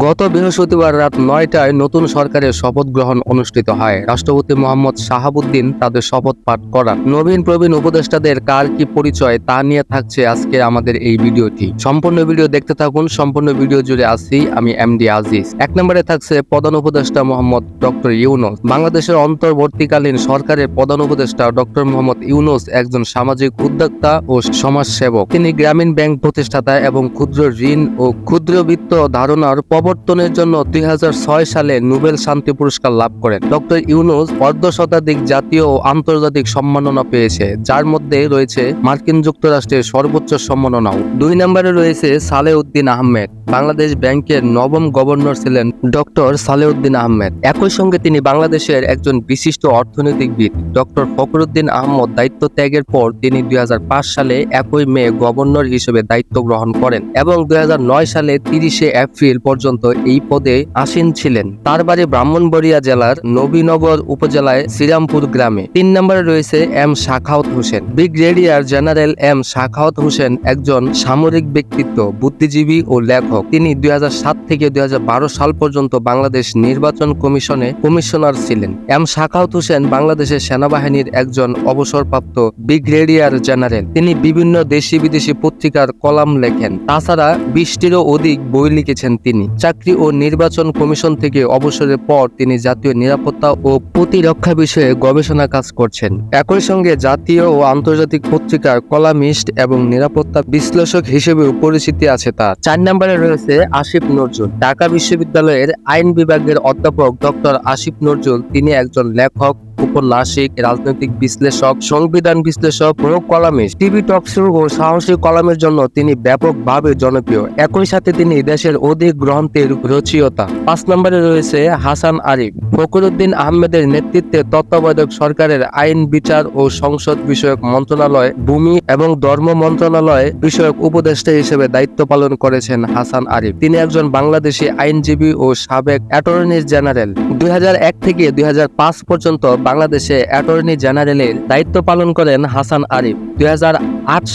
গত বৃহস্পতিবার রাত নয়টায় নতুন সরকারের শপথ গ্রহণ অনুষ্ঠিত হয়। রাষ্ট্রপতি মোহাম্মদ শাহাবুদ্দিন তাদের শপথ পাঠ করান। নবীন প্রবীণ উপদেষ্টাদের কার কি পরিচয় তা নিয়ে থাকছে আজকে আমাদের এই ভিডিওটি। সম্পূর্ণ ভিডিও দেখতে থাকুন, সম্পূর্ণ ভিডিও জুড়ে আসি আমি এমডি আজিজ। এক নম্বরে থাকছে প্রধান উপদেষ্টা মোহাম্মদ ডক্টর ইউনুস। বাংলাদেশের অন্তর্বর্তীকালীন সরকারের প্রধান উপদেষ্টা ডক্টর মোহাম্মদ ইউনুস একজন সামাজিক উদ্যোক্তা ও সমাজসেবক। তিনি গ্রামীণ ব্যাংক প্রতিষ্ঠাতা এবং ক্ষুদ্র ঋণ ও ক্ষুদ্রবিত্ত ধারণার প্রবর্তনের জন্য দুই হাজার ছয় সালে নোবেল শান্তি পুরস্কার লাভ করেন। ডক্টর ইউনুস অর্ধ শতাধিক জাতীয় ও আন্তর্জাতিক সম্মাননা পেয়েছে, যার মধ্যে রয়েছে মার্কিন যুক্তরাষ্ট্রের সর্বোচ্চ সম্মাননাও। দুই নম্বরে রয়েছে সালেউদ্দিন আহমেদ। বাংলাদেশ ব্যাংকের নবম গভর্নর ছিলেন ডক্টর সালেউদ্দিন আহমেদ। একই সঙ্গে তিনি বাংলাদেশের একজন বিশিষ্ট অর্থনীতিবিদ। ডক্টর ফখরুদ্দিন আহমদ দায়িত্ব ত্যাগের পর তিনি দুই হাজার পাঁচ সালে একই মে গভর্নর হিসেবে দায়িত্ব গ্রহণ করেন এবং দুই হাজার নয় সালে তিরিশে এপ্রিল পর্যন্ত এই পদে আসীন ছিলেন। তার বাড়ি ব্রাহ্মণবাড়িয়া জেলার নবীনগর উপজেলায় শ্রীরামপুর গ্রামে। তিন নম্বরে রয়েছে M Shakhawat Hossain. Brigadier general M Shakhawat Hossain একজন সামরিক ব্যক্তিত্ব, বুদ্ধিজীবী ও লেখক। তিনি দুই হাজার সাত থেকে দুই হাজার বারো সাল পর্যন্ত বাংলাদেশ নির্বাচন কমিশনে কমিশনার ছিলেন। এম শাখাওত হোসেন বাংলাদেশের সেনাবাহিনীর একজন অবসরপ্রাপ্ত ব্রিগেডিয়ার জেনারেল। তিনি বিভিন্ন দেশি বিদেশি পত্রিকার কলাম লেখেন। তাছাড়া বিশটিরও অধিক বই লিখেছেন তিনি। চাকরি ও নির্বাচন কমিশন থেকে অবসরের পর তিনি জাতীয় নিরাপত্তা ও প্রতিরক্ষা বিষয়ে গবেষণা কাজ করছেন। একই সঙ্গে জাতীয় ও আন্তর্জাতিক পত্রিকার কলামিস্ট এবং নিরাপত্তা বিশ্লেষক হিসেবেও পরিচিতি আছে তার। চার নম্বরে রয়েছে আসিফ নজরুল। ঢাকা বিশ্ববিদ্যালয়ের আইন বিভাগের অধ্যাপক ডক্টর আসিফ নজরুল তিনি একজন লেখক। উপন্যাসিক রাজনৈতিক বিশ্লেষক, সংবিধান বিশ্লেষক ও কলামিস্ট, টিভি টক শো ও সাহসী কলামের জন্য তিনি ব্যাপকভাবে জনপ্রিয়। একই সাথে তিনি দেশের অধিক গ্রন্থের রচয়িতা। পাঁচ নম্বরে রয়েছে হাসান আরিফ। ফখরুদ্দিন আহমেদের নেতৃত্বে তত্ত্বাবধায়ক সরকারের আইন, বিচার ও সংসদ বিষয়ক মন্ত্রণালয়, ভূমি এবং ধর্ম মন্ত্রণালয় বিষয়ক উপদেষ্টা হিসেবে দায়িত্ব পালন করেছেন হাসান আরিফ। তিনি একজন বাংলাদেশি আইনজীবী ও সাবেক অ্যাটর্নি জেনারেল। দুই হাজার এক থেকে দুই হাজার পাঁচ পর্যন্ত বাংলাদেশে অ্যাটর্নি জেনারেলের দায়িত্ব পালন করেন হাসান আরিফ। দুই হাজার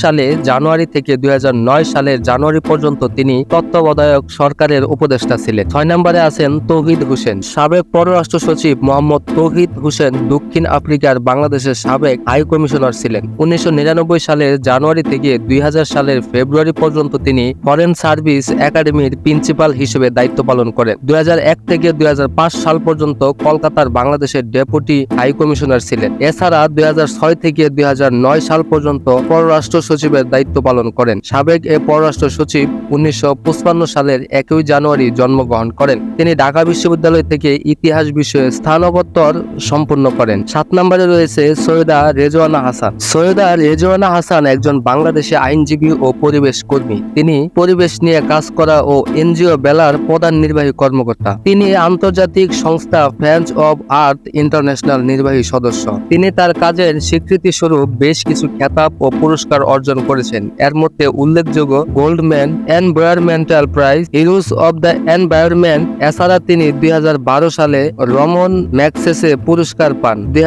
সালে জানুয়ারি থেকে দুই হাজার নয় সালের জানুয়ারি পর্যন্ত তিনি তত্ত্বাবধায়ক সরকারের উপদেষ্টা ছিলেন। ছয় নম্বরে আছেন তৌহিদ হোসেন। সাবেক পররাষ্ট্র সচিব মোহাম্মদ তৌহিদ হোসেন দক্ষিণ আফ্রিকার বাংলাদেশের সাবেক হাই কমিশনার ছিলেন। উনিশশো সালের জানুয়ারি থেকে দুই হাজার সালের ফেব্রুয়ারি পর্যন্ত তিনি ফরেন সার্ভিস একাডেমির প্রিন্সিপাল হিসেবে দায়িত্ব পালন করেন। দুই হাজার এক থেকে দুই হাজার পাঁচ সাল পর্যন্ত কলকাতার বাংলাদেশের ডেপুটি হাই কমিশনার ছিলেন। এছাড়া দুই হাজার ছয় থেকে দুই হাজার নয় সাল পর্যন্ত পররাষ্ট্র সচিবের দায়িত্ব পালন করেন। সাবেক এ পররাষ্ট্র সচিব উনিশশো সালের একই জানুয়ারি জন্মগ্রহণ করেন। তিনি ঢাকা বিশ্ববিদ্যালয় থেকে ইতিহাস বিষয়ে স্থানকোত্তর সম্পূর্ণ করেন। সাত নম্বরে রয়েছে সৈয়দা রেজওয়ানা হাসান। সৈয়দা রেজওয়ানা হাসান একজন বাংলাদেশি আইনজীবী ও পরিবেশ কর্মী। তিনি পরিবেশ নিয়ে কাজ করা ও এনজিও বেলার প্রধান নির্বাহী কর্মকর্তা। তিনি আন্তর্জাতিক সংস্থা ফ্রেন্স অব আর্থ ইন্টারন্যাশনাল নির্বাহী সদস্য। তিনি তার কাজের স্বীকৃতি স্বরূপ বেশ কিছু খেতাব ও পুরস্কার অর্জন করেছেন। এর মধ্যে উল্লেখযোগ্য Goldman environmental prize heroes of the environment, এছাড়া তিনি দুই সালে রমন ম্যাক্সেসে পুরস্কার পান। দুই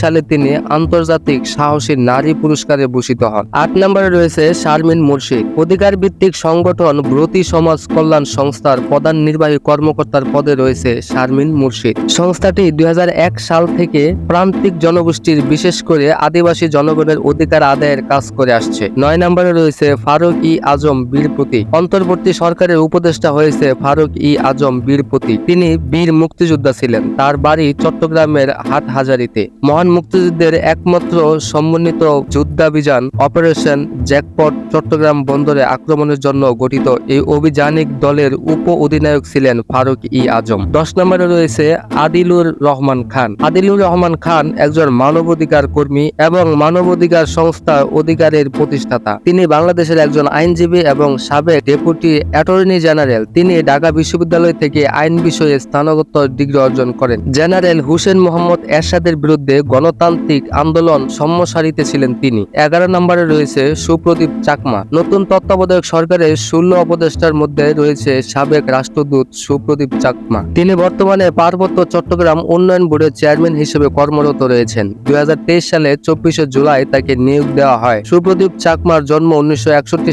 সালে তিনি আন্তর্জাতিক সাহসী নারী পুরস্কারে ভূষিত হন। আট নম্বরে রয়েছে শারমিন মুর্শিদ। অধিকার ভিত্তিক সংগঠন ব্রতি সমাজ কল্যাণ সংস্থার প্রধান নির্বাহী কর্মকর্তার পদে রয়েছে শারমিন মুর্শিদ। সংস্থাটি দুই হাজার এক সাল থেকে প্রান্তিক জনগোষ্ঠীর বিশেষ করে আদিবাসী জনগণের অধিকার আদায়ের কাজ করে আসছে। নয় নম্বরে রয়েছে ফারুক ই আজম বীরপতি অন্তর্বর্তী সরকারের উপদেষ্টা হয়েছে ফারুক ই আজম বীরপতি তিনি বীর মুক্তিযোদ্ধা ছিলেন। তার বাড়ি চট্টগ্রামের হাটহাজারিতে। মহান মুক্তিযুদ্ধের একমাত্র সমন্বিত যুদ্ধাভিযান অপারেশন জ্যাকপট চট্টগ্রাম বন্দরে আক্রমণের জন্য গঠিত। এই অভিযানিক দলের উপ অধিনায়ক ছিলেন ফারুক ই আজম। দশ নম্বরে রয়েছে আদিলুর রহমান খান। আদিলুর রহমান খান একজন মানবাধিকার কর্মী এবং মানবাধিকার সংস্থা অধিকারের প্রতিষ্ঠাতা। তিনি বাংলাদেশের একজন আইনজীবী এবং সাবেক ডেপুটি অ্যাটর্নি জেনারেল। তিনি ঢাকা বিশ্ববিদ্যালয় থেকে আইন বিষয়ে স্নাতকোত্তর ডিগ্রি অর্জন করেন। জেনারেল হুসেন মোহাম্মদ এরশাদের বিরুদ্ধে গণতান্ত্রিক আন্দোলন সম্মসারিতে ছিলেন তিনি। এগারো নম্বরে রয়েছে সুপ্রদীপ চাকমা। নতুন তত্ত্বাবধায়ক সরকারের ষোলো উপদেষ্টার মধ্যে রয়েছে সাবেক রাষ্ট্রদূত সুপ্রদীপ চাকমা। তিনি বর্তমানে পার্বত্য চট্টগ্রাম উন্নয়ন বোর্ডের চেয়ারম্যান হিসেবে কর্মরত রয়েছেন। দুই হাজার তেইশ সালে চব্বিশে জুলাই তাকে নিয়োগ দেওয়া হয়। সুপ্রদীপ চাকমার জন্ম উনিশশো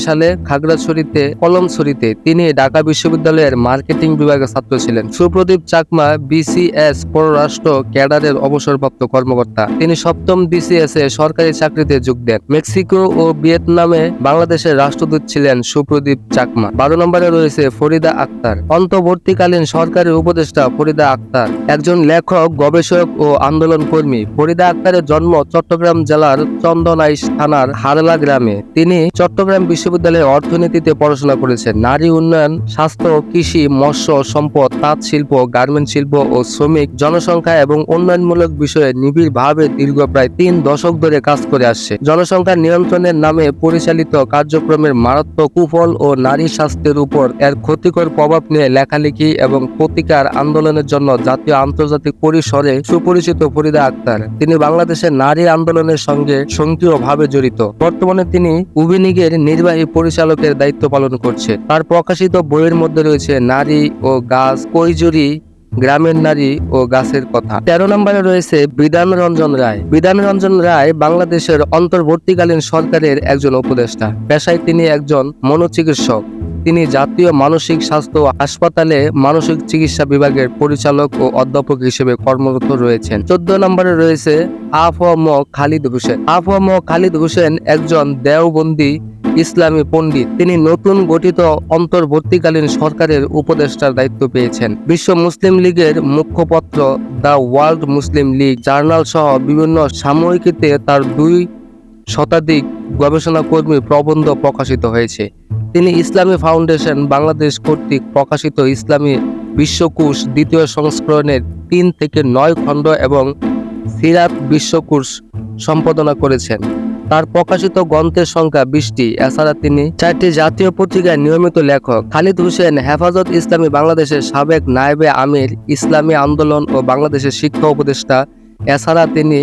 সালে খাগড়াছড়িতে, কলমছড়িতে। তিনি ঢাকা বিশ্ববিদ্যালয়ের মার্কেটিং বিভাগের ছাত্র ছিলেন। সুপ্রদীপ চাকমা বিসিএস পররাষ্ট্র ক্যাডারের অবসরপ্রাপ্ত কর্মকর্তা। তিনি সপ্তম বিসিএস এ সরকারি চাকরিতে যোগ দেন। মেক্সিকো ও ভিয়েতনামে বাংলাদেশের রাষ্ট্রদূত ছিলেন সুপ্রদীপ চাকমা। বারো নম্বরে রয়েছে ফরিদা আক্তার। অন্তর্বর্তীকালীন সরকারি উপদেষ্টা ফরিদা আক্তার। একজন লেখক, গবেষক ও আন্দোলন কর্মী ফরিদা আক্তারের জন্ম চট্টগ্রাম জেলার চন্দনাইশ থানার হারলা গ্রামে। তিনি চট্টগ্রাম বিশ্ববিদ্যালয়ে অর্থনীতিতে পড়াশোনা করেছেন। নারী উন্নয়ন, স্বাস্থ্য, কৃষি, মৎস্য, সম্পদ, তাঁত শিল্প, গার্মেন্ট শিল্প ও শ্রমিক, জনসংখ্যা এবং উন্নয়নমূলক বিষয়ে নিবিড়ভাবে দীর্ঘ প্রায় তিন দশক ধরে কাজ করে আসছে। জনসংখ্যা নিয়ন্ত্রণের নামে পরিচালিত কার্যক্রমের মারাত্মক কুফল ও নারী স্বাস্থ্যের উপর এর ক্ষতিকর প্রভাব নিয়ে লেখালেখি এবং প্রতিকার আন্দোলনের জন্য জাতীয় আন্তর্জাতিক পরিসরে সুপরিচিত ফরিদা আক্তার। তিনি বাংলাদেশের নারী আন্দোলনের সঙ্গে সক্রিয়ভাবে জড়িত। বর্তমানে তিনি উবিনিগের নির্বাহী পরিচালকের দায়িত্ব পালন করছে। তার প্রকাশিত বইয়ের মধ্যে রয়েছে নারী ও গাছ, কৈজুরি, গ্রামের নারী ও গাছের কথা। তেরো নম্বরে রয়েছে বিধান রঞ্জন রায়। বিধান রঞ্জন রায় বাংলাদেশের অন্তর্বর্তীকালীন সরকারের একজন উপদেষ্টা। পেশায় তিনি একজন মনোচিকিৎসক। তিনি জাতীয় মানসিক স্বাস্থ্য হাসপাতালে মানসিক চিকিৎসা বিভাগের পরিচালক ও অধ্যাপক হিসেবে কর্মরত রয়েছেন। চোদ্দ নম্বরে রয়েছে আফম খালিদ হোসেন। আফম খালিদ হোসেন একজন দেওবন্দি ইসলামী পণ্ডিত। তিনি নতুন গঠিত অন্তর্বর্তীকালীন সরকারের উপদেষ্টার দায়িত্ব পেয়েছেন। বিশ্ব মুসলিম লীগের মুখপত্র the world Muslim league journal সহ বিভিন্ন সাময়িকীতে তার দুই শতাধিক গবেষণা কর্মী প্রবন্ধ প্রকাশিত হয়েছে। তিনি ইসলামী ফাউন্ডেশন বাংলাদেশ কর্তৃক প্রকাশিত ইসলামী বিশ্বকোষ দ্বিতীয় সংস্করণের তিন থেকে নয় খণ্ড এবং সিরাত বিশ্বকোষ সম্পাদনা করেছেন। তার প্রকাশিত গ্রন্থের সংখ্যা বিশটি, এছাড়া তিনি চারটি জাতীয় পত্রিকায় নিয়মিত লেখক। খালিদ হোসেন হেফাজত ইসলামী বাংলাদেশের সাবেক নায়েবে আমির, ইসলামী আন্দোলন ও বাংলাদেশের শিক্ষা উপদেষ্টা। এছাড়া তিনি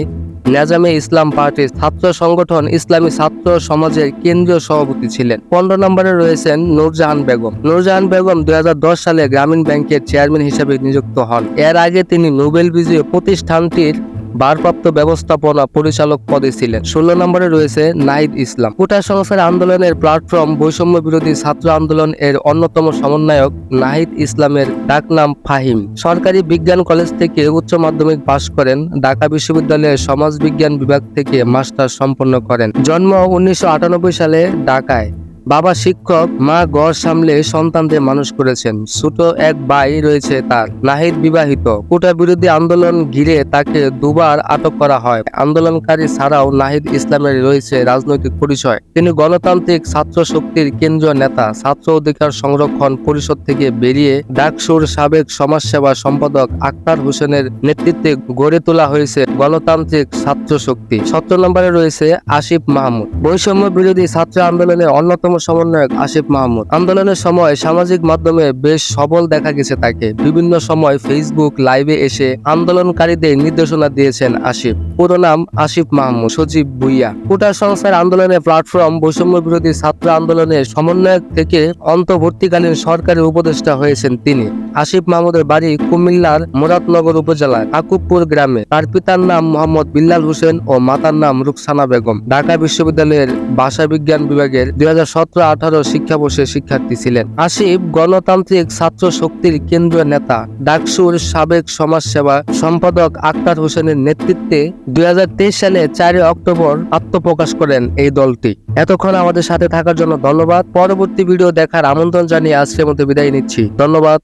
নেজামে ইসলাম পার্টির ছাত্র সংগঠন ইসলামী ছাত্র সমাজের কেন্দ্রীয় সভাপতি ছিলেন। পনেরো নম্বরে রয়েছেন নুরজাহান বেগম। নুরজাহান বেগম দুই হাজার দশ সালে গ্রামীণ ব্যাংকের চেয়ারম্যান হিসেবে নিযুক্ত হন। এর আগে তিনি নোবেল বিজয়ী প্রতিষ্ঠানটির ভারপ্রাপ্ত ব্যবস্থাপনা পরিচালক পদে ছিলেন। ষোলো নম্বরে রয়েছে নাহিদ ইসলাম। কোটা সংস্কার আন্দোলনের প্ল্যাটফর্ম বৈষম্য বিরোধী ছাত্র আন্দোলন এর অন্যতম সমন্বয়ক নাহিদ ইসলামের ডাকনাম ফাহিম। সরকারি বিজ্ঞান কলেজ থেকে উচ্চ মাধ্যমিক পাশ করেন, ঢাকা বিশ্ববিদ্যালয়ের সমাজ বিজ্ঞান বিভাগ থেকে মাস্টার সম্পন্ন করেন। জন্ম উনিশশো আটানব্বই সালে ঢাকায়। বাবা শিক্ষক, মা ঘর সামলে সন্তানদের মানুষ করেছেন। ছোট এক ভাই রয়েছে তার, নাহিদ বিবাহিত। কোটা বিরোধী আন্দোলন ঘিরে তাকে দুবার আটক করা হয়। আন্দোলনকারী ছাড়াও নাহিদ ইসলামের রয়েছে রাজনৈতিক পরিচয়। তিনি গণতান্ত্রিক ছাত্র শক্তির কেন্দ্রীয় নেতা, ছাত্র অধিকার সংরক্ষণ পরিষদ থেকে বেরিয়ে ডাকসুর সাবেক সমাজসেবা সম্পাদক আক্তার হোসেনের নেতৃত্বে গড়ে তোলা হয়েছে গণতান্ত্রিক ছাত্র শক্তি। সত্তর নম্বরে রয়েছে আসিফ মাহমুদ। বৈষম্য বিরোধী ছাত্র আন্দোলনের অন্যতম সমন্বয়ক আসিফ মাহমুদ। আন্দোলনের সময় সামাজিক মাধ্যমে বেশ সবল দেখা গেছে তাকে। বিভিন্ন সময় ফেসবুক লাইভে এসে আন্দোলনকারীদের নির্দেশনা দিয়েছেন আসিফ। পুরো নাম আসিফ মাহমুদ, সজীব ভুইয়া। কোটা সংস্কার আন্দোলনের প্ল্যাটফর্ম বৈষম্য বিরোধী ছাত্র আন্দোলনের সমন্বয়ক থেকে অন্তর্বর্তীকালীন সরকারের উপদেষ্টা হয়েছেন তিনি। আসিফ মাহমুদের বাড়ি কুমিল্লার মুরাদনগর উপজেলার আকুবপুর গ্রামে। তার পিতার নাম মোহাম্মদ বিল্লাল হোসেন ও মাতার নাম রুকসানা বেগম। ঢাকা বিশ্ববিদ্যালয়ের ভাষা বিজ্ঞান বিভাগের দুই হাজার সতেরো আঠারো শিক্ষাবর্ষের শিক্ষার্থী ছিলেন। আসিফ গণতান্ত্রিক ছাত্র শক্তির কেন্দ্রীয় নেতা, ডাকসুর সাবেক সমাজসেবা সম্পাদক আক্তার হোসেনের নেতৃত্বে দুই হাজার তেইশ সালে চারই অক্টোবর আত্মপ্রকাশ করেন এই দলটি। এতক্ষণ আমাদের সাথে থাকার জন্য ধন্যবাদ। পরবর্তী ভিডিও দেখার আমন্ত্রণ জানিয়ে আজকের মতো বিদায় নিচ্ছি। ধন্যবাদ।